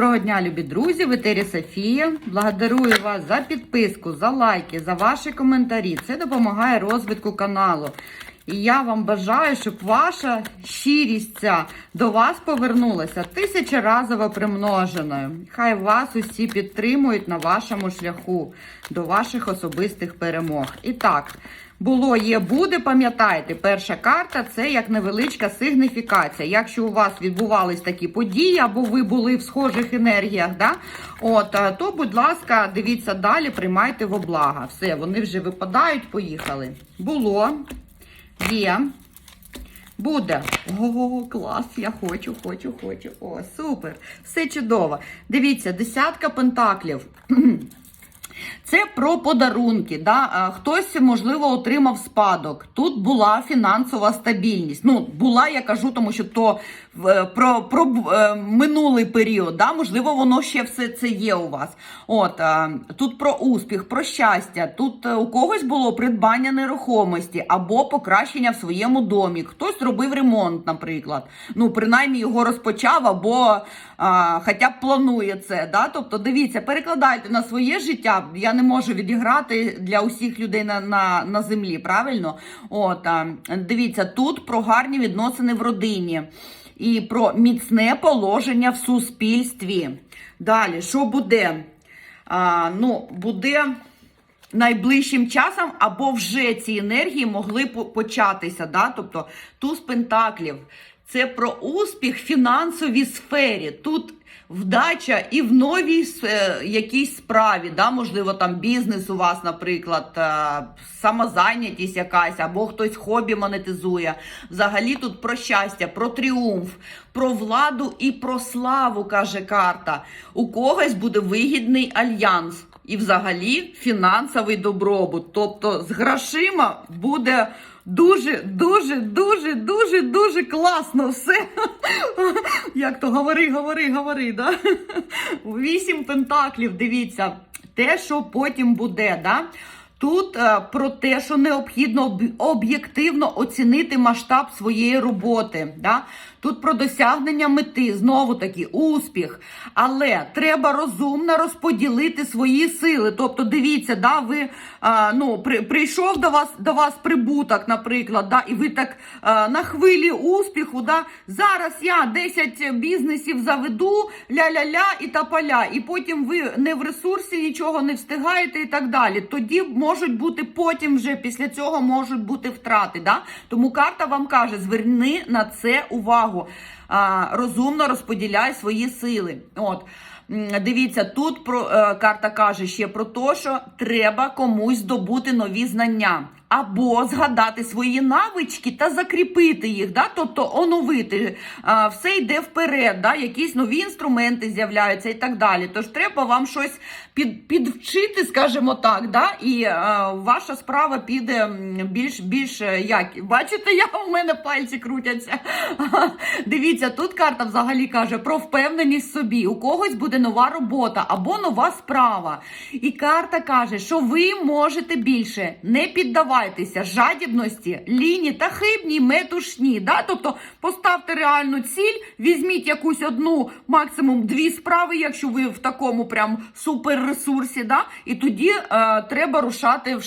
Доброго дня, любі друзі! В етері Софія. Благодарую вас за підписку, за лайки, за ваші коментарі. Це допомагає розвитку каналу. І я вам бажаю, щоб ваша щирість ця до вас повернулася тисячеразово примноженою. Хай вас усі підтримують на вашому шляху до ваших особистих перемог. І так. Було, є, буде, пам'ятайте, перша карта це як невеличка сигніфікація. Якщо у вас відбувались такі події, або ви були в схожих енергіях, да, от, е, то, будь ласка, дивіться далі, приймайте в облага. Все, вони вже випадають, поїхали. Було, є, буде. Ого, клас, я хочу, хочу, хочу. О, супер. Все чудово. Дивіться, десятка пентаклів. Це про подарунки. Да? Хтось, можливо, отримав спадок. Тут була фінансова стабільність. Ну, була, я кажу, тому що то е, про про е, минулий період. Да? Можливо, воно ще все це є у вас. От Тут про успіх, про щастя. Тут е, у когось було придбання нерухомості або покращення в своєму домі. Хтось робив ремонт, наприклад. Ну, принаймні його розпочав або а, хоча б планує це. Да? Тобто, дивіться, перекладайте на своє життя. Я не можу відіграти для усіх людей на на, на землі, правильно? От, Дивіться, тут про гарні відносини в родині і про міцне положення в суспільстві. Далі, що буде? А, Ну, буде. Найближчим часом або вже ці енергії могли початися. Да? Тобто туз пентаклів це про успіх в фінансовій сфері. Тут вдача і в новій е, якійсь справі, да? можливо, там бізнес у вас, наприклад, е, самозайнятість якась, або хтось хобі монетизує. Взагалі тут про щастя, про тріумф, про владу і про славу, каже карта. У когось буде вигідний альянс. І взагалі фінансовий добробут. Тобто з грошима буде дуже, дуже, дуже, дуже, дуже класно все. Як то говори, говори, говори. Да? Вісім пентаклів, дивіться, те, що потім буде. Да? Тут е, про те, що необхідно об'єктивно оцінити масштаб своєї роботи. Да? Тут про досягнення мети, знову таки, успіх. Але треба розумно розподілити свої сили. Тобто, дивіться, да, ви а, ну, при, прийшов до вас до вас прибуток, наприклад, да, і ви так а, на хвилі успіху. Да, Зараз я 10 бізнесів заведу, ля-ля-ля і тополя, і потім ви не в ресурсі нічого не встигаєте і так далі. Тоді можуть бути потім вже після цього можуть бути втрати. Да? Тому карта вам каже: зверни на це увагу. Розумно розподіляй свої сили. От. Дивіться, тут про е, карта каже ще про те, що треба комусь здобути нові знання. Або згадати свої навички та закріпити їх, да? тобто оновити. А, все йде вперед, да? якісь нові інструменти з'являються і так далі. Тож треба вам щось під, підвчити, скажімо так, да? і е, ваша справа піде більш більш е, як. Бачите, я у мене пальці крутяться. Дивіться, тут карта взагалі каже про впевненість собі. У когось буде нова робота або нова справа. І карта каже, що ви можете більше не піддавайтеся жадібності, ліні та хибній метушні. Да? Тобто поставте реальну ціль, візьміть якусь одну, максимум дві справи, якщо ви в такому прям суперресурсі, да? і тоді е, треба рушати в,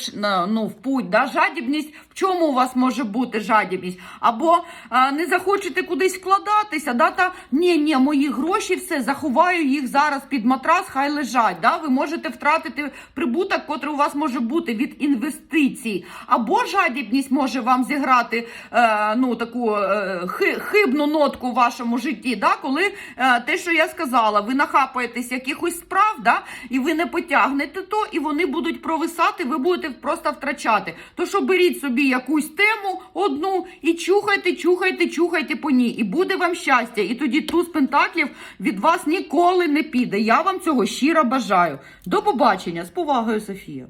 ну, в путь. Да? Жадібність, в чому у вас може бути жадібність? Або е, не захочете кудись вкладатися, да? та ні, ні, мої гроші, все, заховаю їх зараз під матрас, хай лежать. Да? Ви можете втратити прибуток, котрий у вас може бути від інвестицій. Або жадібність може вам зіграти е, ну, таку е, хи- хибну нотку в вашому житті, да? коли е, те, що я сказала, ви нахапаєтесь якихось справ, да? і ви не потягнете то, і вони будуть провисати, ви будете просто втрачати. То що беріть собі якусь тему одну і чухайте, чухайте, чухайте по ній. І буде вам щастя. І тоді туз пентаклів від вас ніколи не піде. Я вам цього щиро бажаю. До побачення з повагою, Софія.